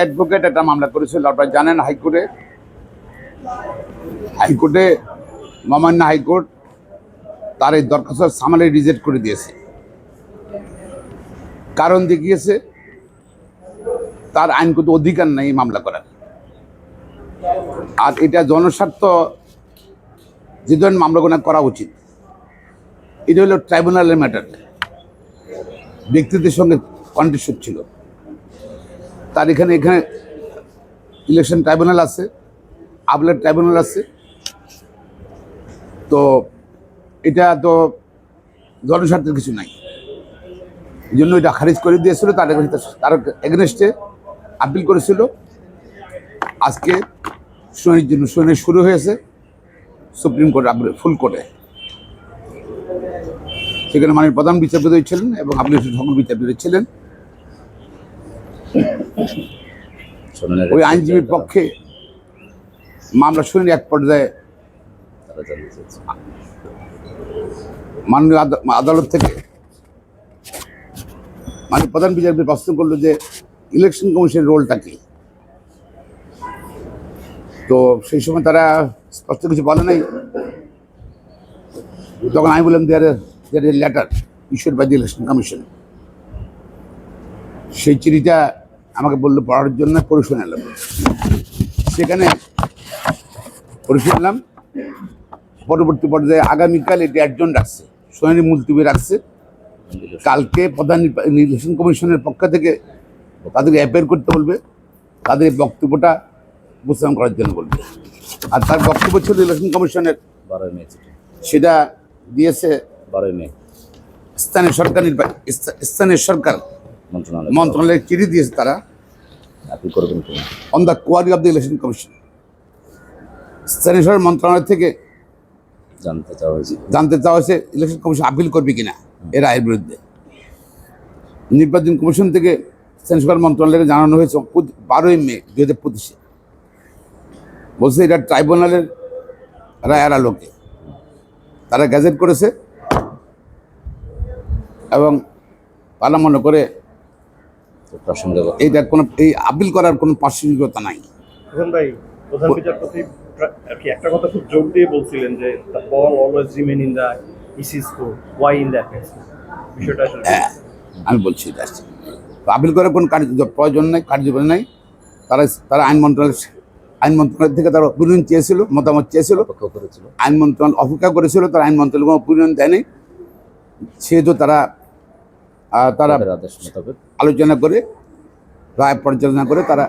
Advocate একটা মামলা করেছিল, আপনারা জানেন হাইকোর্টে? হাইকোর্টে মহামান্য হাইকোর্ট তার এই দরখাস্ত সামালে রিজেক্ট করে দিয়েছে। কারণ দেখিয়েছে তার আইনগত অধিকার নেই মামলা করার। আর এটা জনস্বার্থ যে ধরনের মামলাগুলো করা উচিত, এটা হলো ট্রাইব্যুনালের ম্যাটার। ব্যক্তিদের সঙ্গে কন্ডিশন ছিল তার এখানে এখানে ইলেকশন ট্রাইব্যুনাল আছে আপলেট ট্রাইব্যুনাল আছে। তো এটা তো জনস্বার্থের কিছু নাই। এই জন্য এটা খারিজ করে দিয়েছিল, তার তার এগেনস্টে আপিল করেছিল। আজকে শুনানির জন্য, শুনানি শুরু হয়েছে সুপ্রিম কোর্ট ফুল কোর্টে সেখানে মাননীয় প্রধান বিচারপতি ছিলেন এবং আপনি সকল বিচারপতি ছিলেন। ওই আইনজীবীর পক্ষে মামলা শুনানি এক পর্যায়ে মাননীয় আদালত থেকে মানে প্রধান বিচারপতি প্রশ্ন করল যে ইলেকশন কমিশনের রোলটা কি? তো সেই সময় তারা স্পষ্ট কিছু বলে নাই। তখন আমি বললাম their their letter issued by the election commission সেই চিঠিটা আমাকে বলল পড়ার জন্য পড়ে শোনালাম সেখানে পড়ে শুনলাম পরবর্তী পর্যায়ে আগামীকাল এটি একজন রাখছে শুনানি মুলতবি রাখছে। কালকে প্রধান নির্বা- নির্বাচন কমিশনের পক্ষ থেকে তাদেরকে অ্যাপেয়ার করতে বলবে তাদের বক্তব্যটা উপস্থাপন করার জন্য বলবে। আর তার বক্তব্য ছিল ইলেকশন কমিশনের বারোই মে সেটা দিয়েছে বারোই মে। স্থানীয় সরকার নির্বাচন স্থানীয় সরকার মন্ত্রণালয়। মন্ত্রণালয়ের চিঠি দিয়েছে তারা। আপনি করবেন on the query of the election commission স্থানীয় সরকার মন্ত্রণালয় থেকে জানতে চাওয়া হয়েছে। জানতে চাওয়া হয়েছে ইলেকশন কমিশন আপিল করবে কিনা এর রায়ের বিরুদ্ধে। নির্বাচন কমিশন থেকে স্থানীয় সরকার মন্ত্রণালয়কে জানানো হয়েছে বারোই মে দু হাজার পঁচিশে। বলছে এটা ট্রাইব্যুনালের রায়ের আলোকে। তারা গ্যাজেট করেছে এবং তারা মনে করে তো প্রসঙ্গে এইটার কোনো এই আপিল করার কোনো প্রাসঙ্গিকতা নাই। এখন ভাই প্রধান বিচারপতি প্রা- আর কি একটা কথা খুব জোর দিয়ে বলছিলেন যে the ball always remain in the EC's court why in that বিষয়টা হ্যাঁ আমি বলছি আপিল করার কোনো কার্য প্রয়োজন নেই কার্যকরী নেই। তারা তারা আইন মন্ত্রণালয় আইন মন্ত্রণালয় থেকে তারা অপিনিয়ন চেয়েছিল মতামত চেয়েছিল। আইন মন্ত্রণালয় অপেক্ষা করেছিল তারা আইন মন্ত্রণালয় কোনো অপিনিয়ন দেয়নি। সেহেতু তারা তারা আদেশ মোতাবেক আলোচনা করে রায় পর্যালোচনা করে তারা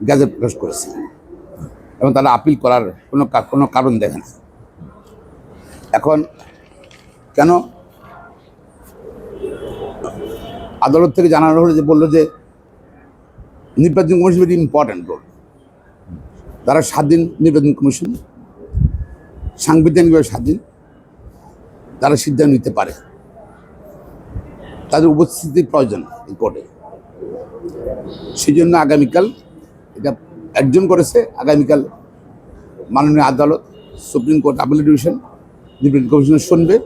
গ্যাজেট প্রকাশ করেছে। এবং তারা আপিল করার কোনো কোনো কারণ দেখে না। এখন কেন আদালত থেকে জানানো হলো যে বলল যে নির্বাচন কমিশন ভেরি ইম্পর্ট্যান্ট রোল। তারা স্বাধীন নির্বাচন কমিশন সাংবিধানিকভাবে স্বাধীন তারা সিদ্ধান্ত নিতে পারে। তাদের উপস্থিতির প্রয়োজন এই কোর্টে সেই জন্য আগামীকাল এটা একজন করেছে, আগামীকাল মাননীয় আদালত, সুপ্রিম কোর্ট আপিল ডিভিশন নির্বাচন কমিশন শুনবে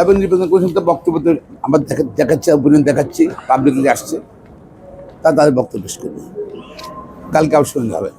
এবং নির্বাচন কমিশন তো বক্তব্য আমরা দেখা দেখাচ্ছি অপিনিয়ন দেখাচ্ছি পাবলিকলি আসছে, তা তাদের বক্তব্য পেশ করবে। কালকে আবার শুনতে হবে।